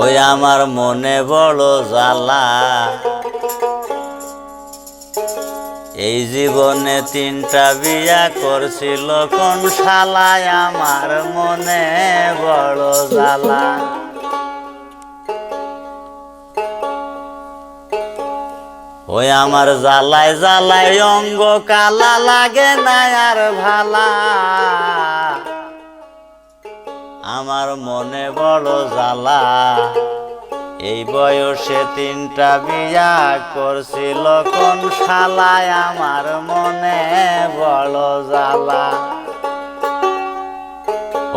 ওই আমার মনে বড় জ্বালা। এই জীবনে তিনটা বিয়া করছিল, কোন শালায় আমার মনে বড় জ্বালা। ওই আমার জ্বালায় জ্বালায় অঙ্গ কালা লাগে না আর ভালা। আমার মনে বড় জ্বালা। এই বয়সে তিনটা বিয়া করছিল, কোন শালায় আমার মনে বড় জ্বালা?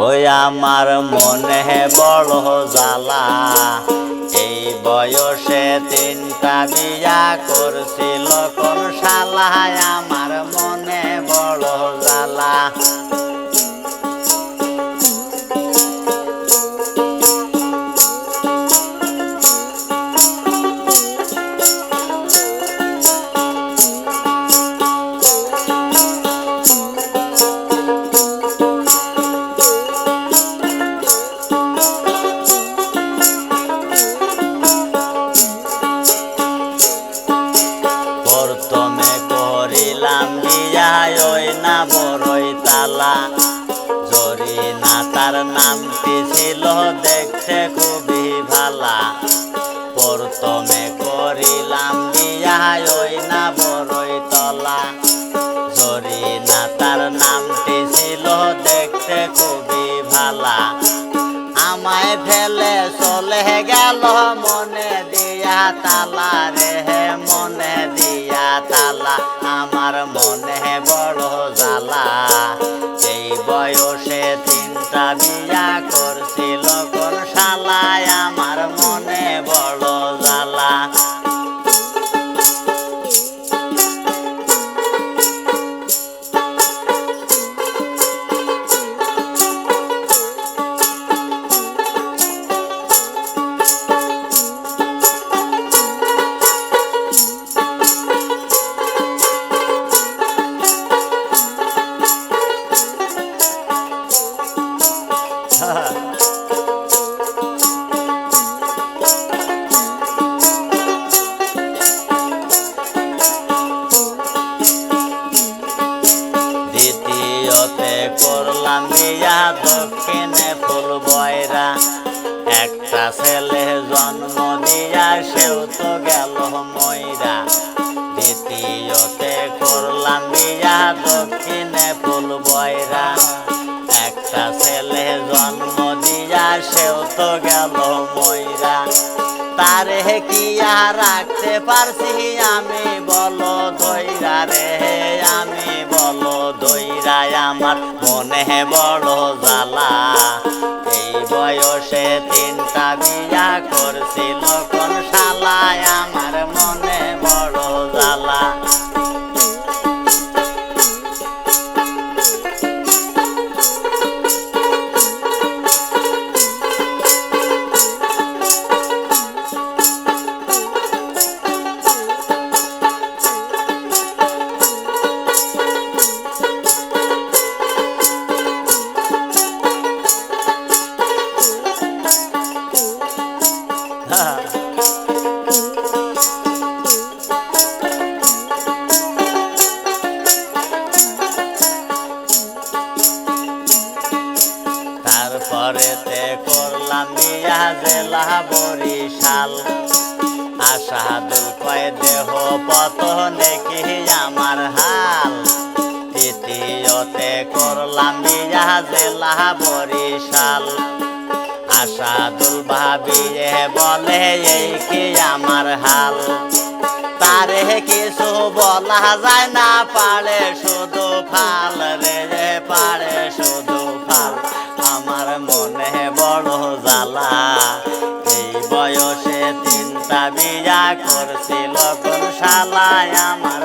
ওই আমার মনে বড় জ্বালা। এই বয়সে তিনটা বিয়া করছিল, কোন শালায় আমার মনে প্রথমে করিলাম বিয়া ওই না বড়ই তালা। জরি না তার নামটি ছিল দেখতে খুবই ভালা। প্রথমে করিলাম বিয়া ওই না বড়ই তলা। জরি না তার নামটি ছিল দেখতে খুবই ভালা। আমায় ফেলে চলে গেল মনে দিয়া তালা রে মনে দিয়া। তালা আমার মনে বড় জ্বালা। এই বয়সে তিনটা বিয়া করছিল ফুল বয়রা। একটা ছেলে জন্ম দিয়া সেও তো গেল ময়রা। দ্বিতীয়তে করলাম বিয়া, দক্ষিণে ফুল বয়রা। একটা ছেলে জন্ম দিয়া সেও তো গেল ময়রা। তারে কি আর রাখতে পারছি আমি বলো দইরা শালায় আমার মনে বড় জেলা বরিশাল। আশাদুল কয় দেহ পত দেখি আমার হাল? তৃতীয়তে করলাম বিয়া জেলা বরিশাল। আশাদুল ভাবিয়ে বলে, এই কি আমার হাল? তারে কিছু বলা যায় না, পারে শুধু ফাল বড় জ্বালা। এই বয়সে তিনটা বিয়া করছিল কোন শালায় আমার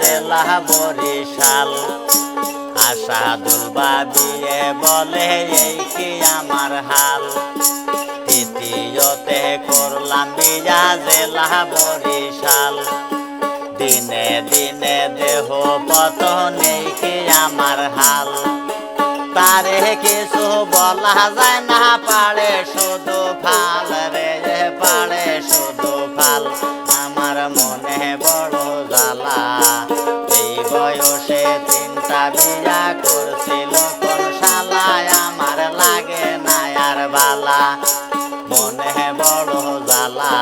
জেলা বরিশাল। আশাদুল বাবিয়ে বলে, এই কি আমার হাল? তৃতীয়তে করলাম বিয়া জেলা বরিশাল। দিনে দিনে দেহ পতনেই কি আমার হাল? তারে কিছু বলা যায় না পারে শুধু ফাল রে পারে শুধু ফাল। মনে বড় জালা